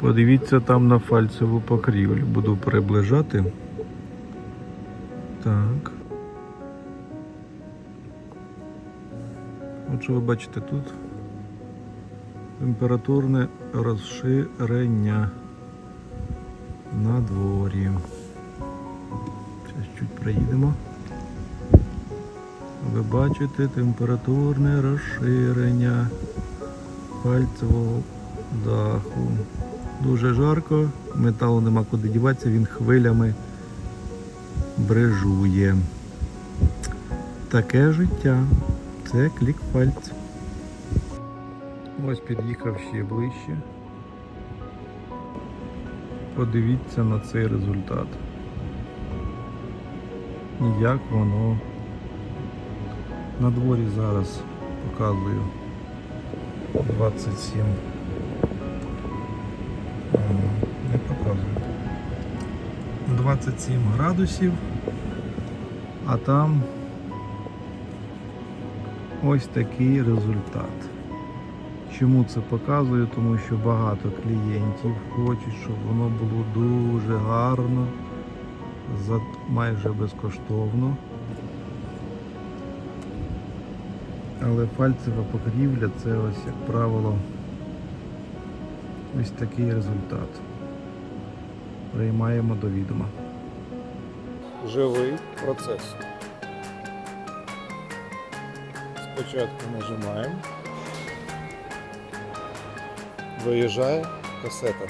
Подивіться там на фальцеву покрівлю. Буду приближати. Так. От що ви бачите тут? Температурне розширення на дворі. Зараз чуть приїдемо. Ви бачите температурне розширення пальцевого даху. Дуже жарко, металу нема куди діватися, він хвилями брежує. Таке життя. Це клік пальців. Ось під'їхав ще ближче. Подивіться на цей результат. Як воно на дворі зараз показую 27. 27 градусів, а там ось такий результат. Чому це показую? Тому що багато клієнтів хочуть, щоб воно було дуже гарно, майже безкоштовно. Але фальцева покрівля це ось, як правило, ось такий результат. Приймаємо до відома. Живий процес. Спочатку нажимаємо. Виїжджає касета.